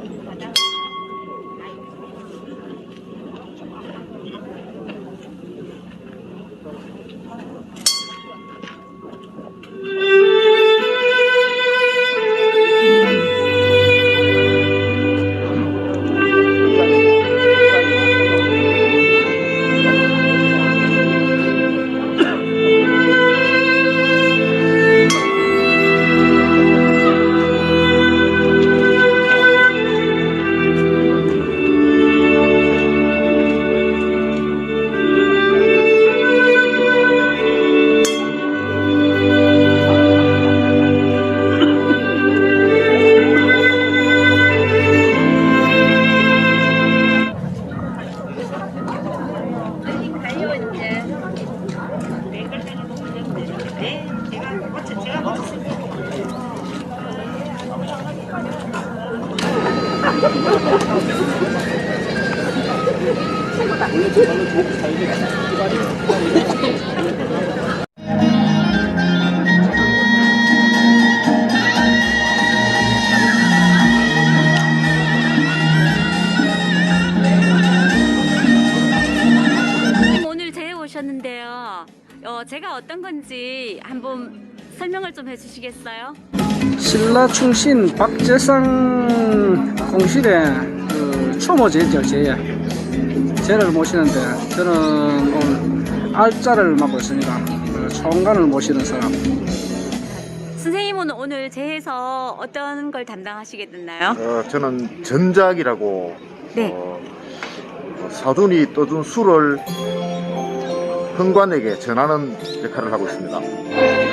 가요 오늘 제에 오셨는데요. 어, 제가 어떤 건지 한번 설명을 좀 해주시겠어요? 신라 충신 박재상 공실의 그 초모제죠 제야 제를 모시는데 저는 오늘 알자를 맡고 있습니다 그 총관을 모시는 사람 선생님은 오늘 제에서 어떤 걸 담당하시게 됐나요? 어, 저는 전작이라고 네. 어, 사돈이 떠준 술을 흥관에게 전하는 역할을 하고 있습니다.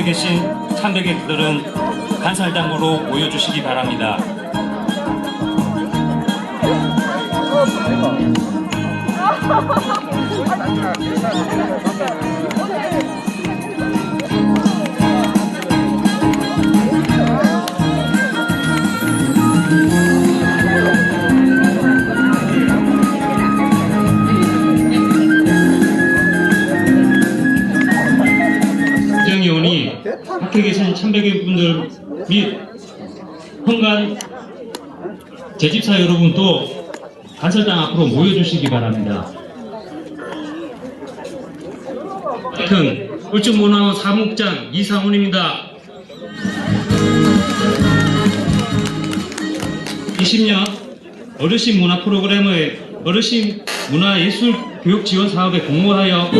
주변에 계신 참배객들은 간살당으로 모여주시기 바랍니다. 밖에 계신 참배객 분들 및 현관 재집사 여러분도 간설당 앞으로 모여주시기 바랍니다. 하여튼 울주문화원 사무국장 이상훈입니다. 20년 어르신 문화 프로그램의 어르신 문화 예술 교육 지원 사업에 공모하여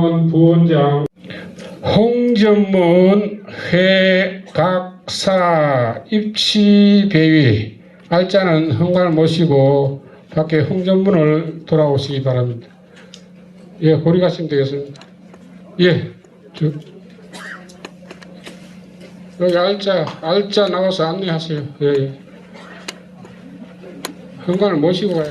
울주문화원 부원장, 홍전문 회각사 입치배위 알짜는 헌관을 모시고 밖에 홍전문을 돌아오시기 바랍니다. 예, 고리 가시면 되겠습니다. 예, 저, 여기 알짜, 알짜 나와서 안내하세요. 예, 예. 현관을 모시고 가요.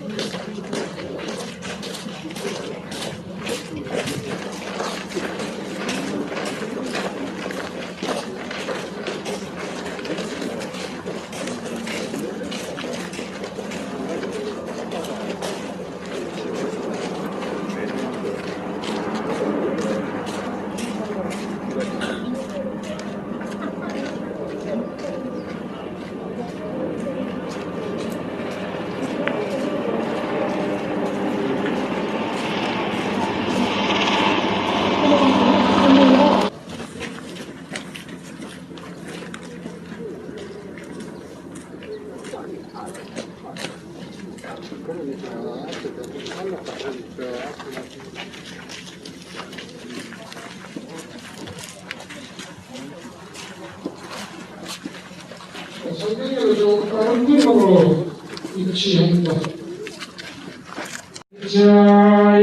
좀 다른 그림으로 일치합니다. 자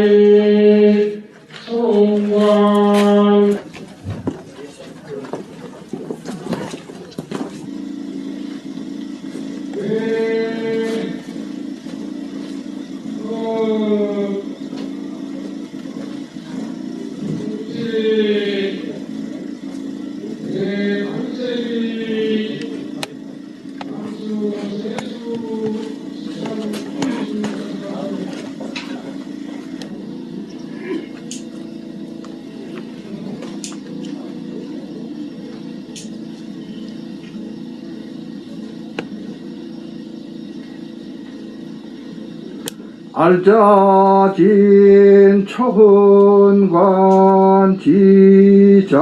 알자진 초훈관 지자.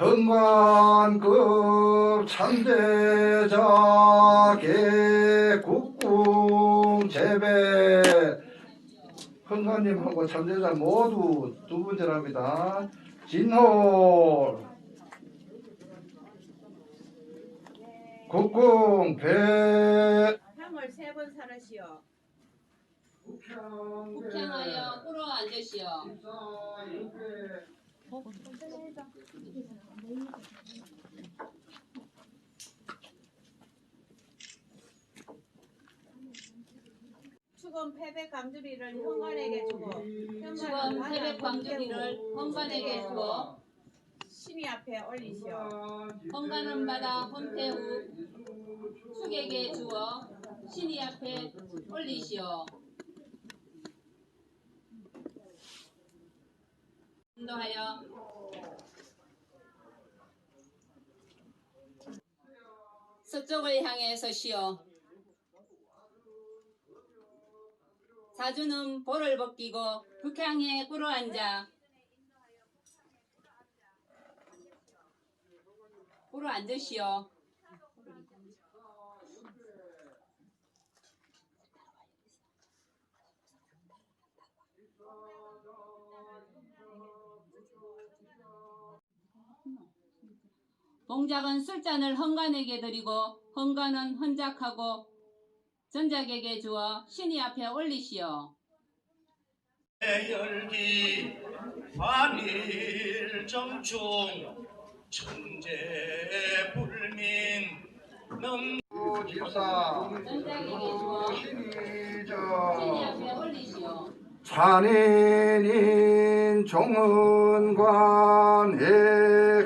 헌관급 참대자 개국궁 재배. 헌관님하고 참대자 모두 두 분째랍니다. 진홀 국궁 배 향을 세 번 사르시오. 국향하여 꿇어 앉으시오. 추검 패백 감두리를 현관에게 주고 주검 태백 광주리를 헌관에게 주어 신이 앞에 올리시오. 헌관은 받아 헌패 후 축에게 주어 신이 앞에 올리시오. 인도하여 서쪽을 향해 서시오. 사주는 볼을 벗기고 북향에 꿇어 앉아 꿇어 앉으시오. 동작은 술잔을 헌관에게 드리고 헌관은 헌작하고 전작에게 주어 신이 앞에 올리시오. 열기 한일 정충 집사 전작에게 주어 신이 신이죠. 찬인인 종은관의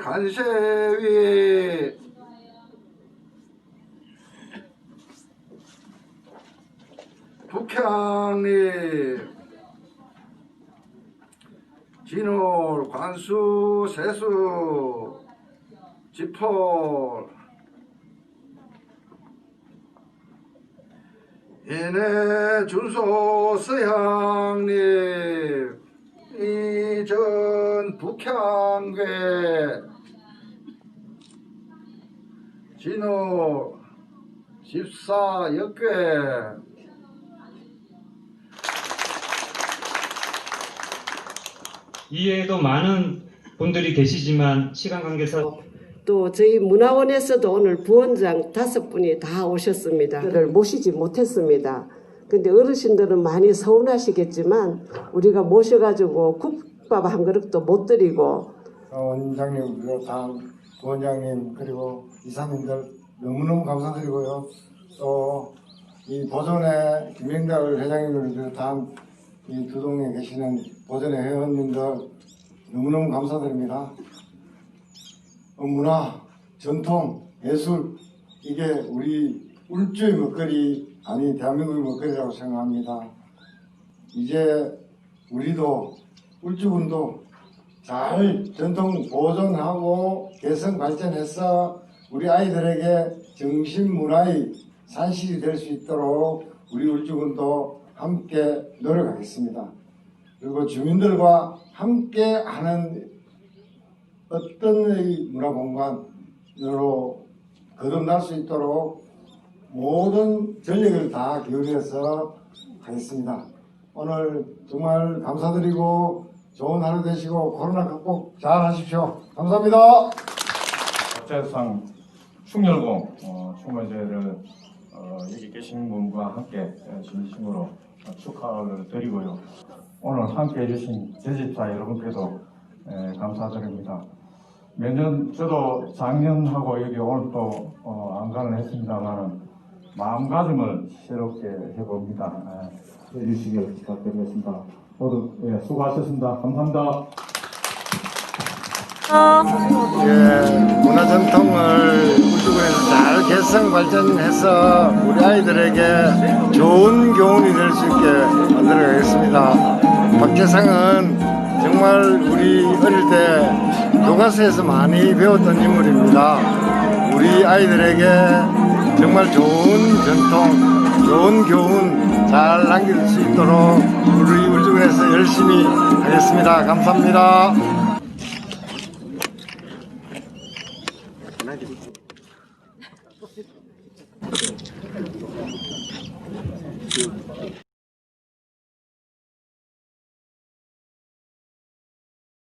간세위 북향리 진홀 관수 세수 지폴 이내 준소 서향립 이전 북향괴 진호 집사 역괴 이외에도 많은 분들이 계시지만 시간 관계상 또 저희 문화원에서도 오늘 부원장 다섯 분이 다 오셨습니다. 그를 모시지 못했습니다. 근데 어르신들은 많이 서운하시겠지만 우리가 모셔가지고 국밥 한 그릇도 못 드리고 어, 원장님 비롯한 부원장님 그리고 이사님들 너무너무 감사드리고요. 또 이 보존회 김영달 회장님을 비롯한 이 두동에 계시는 보존회 회원님들 너무너무 감사드립니다. 어, 문화, 전통, 예술 이게 우리 울주의 먹거리 아니 대한민국의 먹거리라고 생각합니다. 이제 우리도 울주군도 잘 전통 보존하고 개성 발전해서 우리 아이들에게 정신 문화의 산실이 될 수 있도록 우리 울주군도 함께 노력하겠습니다. 그리고 주민들과 함께 하는 어떤 이 문화 공간으로 거듭날 수 있도록 모든 전력을 다 기울여서 하겠습니다. 오늘 정말 감사드리고 좋은 하루 되시고 코로나 극복 잘 하십시오. 감사합니다. 국제상 충렬공 어, 총무제를 어, 여기 계신 분과 함께 어, 진심으로 어, 축하를 드리고요. 오늘 함께 해주신 제집사 여러분께도 에, 감사드립니다. 매년 저도 작년하고 여기 오늘 또 어, 안간을 했습니다만은 마음가짐을 새롭게 해봅니다. 에, 해주시길 부탁드리겠습니다. 모두 예, 수고하셨습니다. 감사합니다. 예, 문화 전통을 울주군에서 잘 개성 발전해서 우리 아이들에게 좋은 교훈이 될 수 있게 만들어 가겠습니다. 박재상은 정말 우리 어릴 때 교과서에서 많이 배웠던 인물입니다. 우리 아이들에게 정말 좋은 전통, 좋은 교훈 잘 남길 수 있도록 우리 울주군에서 열심히 하겠습니다. 감사합니다.